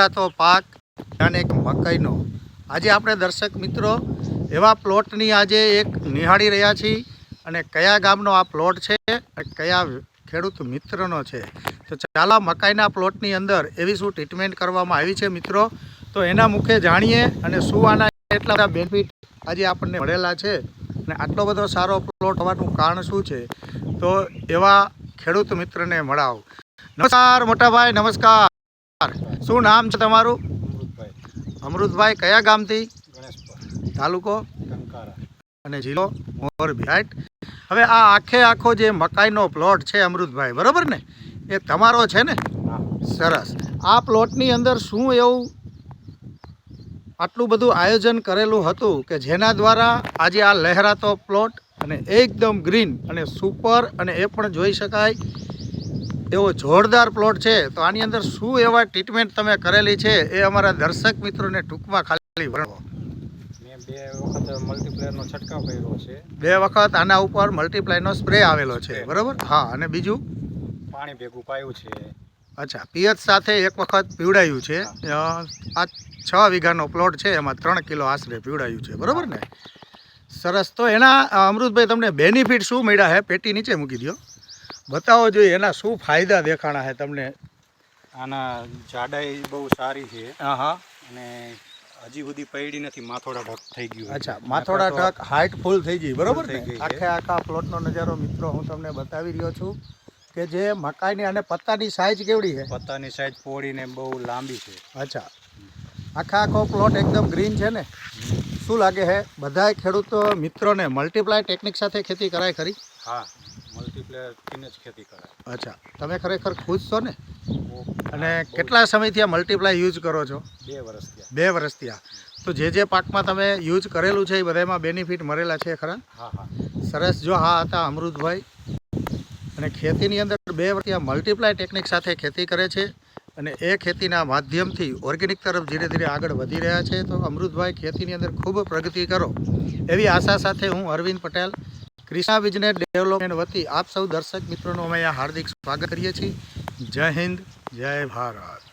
લહેરાતો પાક અને એક મકાઈનો. આજે આપણે દર્શક મિત્રો એવા પ્લોટની આજે એક નિહાળી રહ્યા છીએ અને કયા ગામનો આ પ્લોટ છે અને કયા ખેડૂત મિત્રનો છે. તો ચાલો મકાઈના પ્લોટની અંદર એવી શું ટ્રીટમેન્ટ કરવામાં આવી છે મિત્રો? તો એના મુખે જાણીએ અને શું આના એટલા બધા બેનિફિટ આજે આપણને મળેલા છે અને આટલો બધો સારો પ્લોટ હોવાનું કારણ શું છે? તો એવા ખેડૂત મિત્રને મળાવ. નમસ્કાર મોટાભાઈ, નમસ્કાર. શું નામ છે તમારું? અમૃતભાઈ, કયા ગામથી? તાલુકો? અને જિલ્લો? મોરબી. રાઈટ હવે આ આખે આખો જે મકાઈનો પ્લોટ છે અમૃતભાઈ, બરોબર ને? એ તમારો છે ને? સરસ. આ પ્લોટની અંદર શું એવું આટલું બધું આયોજન કરેલું હતું કે જેના દ્વારા આજે આ લહેરાતો પ્લોટ અને એકદમ ગ્રીન અને સુપર અને એ પણ જોઈ શકાય એવો જોરદાર પ્લોટ છે તો આની અંદર શું એવા ટ્રીટમેન્ટ તમે કરેલી છે એ અમારા દર્શક મિત્રોને ટૂંકમાં ખાલી વર્ણવો. બે વખત મલ્ટીપ્લેયરનો છંટકાવ કર્યો છે. બે વખત આના ઉપર મલ્ટીપ્લાયનો સ્પ્રે આવેલો છે બરાબર? હા અને બીજું? પાણી ભેગું પાયું છે. અચ્છા પિયત સાથે એક વખત પીવડાયું છે. આ છ વીઘાનો પ્લોટ છે એમાં ત્રણ કિલો આશરે પીવડાયું છે બરાબર ને? સરસ. તો એના અમૃતભાઈ તમને બેનિફિટ શું મળ્યા હે? પેટી નીચે મૂકી દો બતાવો જોઈએ એના શું ફાયદા દેખાણા છે તમને? આના જાડાઈ બહુ સારી છે. હા હા અને હજી સુધી પૈડી નથી માથોડા ઢક થઈ ગયું અચ્છા માથોડા ઢક હાઇટ ફૂલ થઈ ગઈ બરાબર ને? આખે આખા પ્લોટનો નજારો મિત્રો હું તમને બતાવી રહ્યો છું કે જે મકાઈની અને પત્તાની સાઈઝ કેવડી છે? પત્તાની સાઈઝ પોળીને બહુ લાંબી છે. અચ્છા. આખા આખો પ્લોટ એકદમ ગ્રીન છે ને? શું લાગે છે બધાય ખેડૂતો મિત્રોને મલ્ટીપ્લાય ટેકનિક સાથે ખેતી કરાય ખરી? હા. મલ્ટીપ્લેયરથી જ ખેતી કરાય અચ્છા. તમે ખરેખર ખુશ છો ને? અને કેટલા સમયથી આ મલ્ટીપ્લાય યુઝ કરો છો? બે વર્ષ થયા. બે વર્ષથી આ તો જે જે પાકમાં તમે યુઝ કરેલું છે એ બધામાં બેનિફિટ મળેલા છે ખરા? હા હા. સરસ. જો હા હતા અમૃતભાઈ. અને ખેતીની અંદર બે વર્ષથી આ મલ્ટીપ્લાય ટેકનિક સાથે ખેતી કરે છે અને એ ખેતીના માધ્યમથી ઓર્ગેનિક તરફ ધીરે ધીરે આગળ વધી રહ્યા છે. તો અમૃતભાઈ ખેતીની અંદર ખૂબ પ્રગતિ કરો. એવી આશા સાથે હું અરવિંદ પટેલ ક્રિષ્ના બિઝનેસ ડેવલપમેન્ટ વતી આપ સૌ દર્શક મિત્રોનું અમે અહીંયા હાર્દિક સ્વાગત કરીએ છીએ. જય હિન્દ, જય ભારત.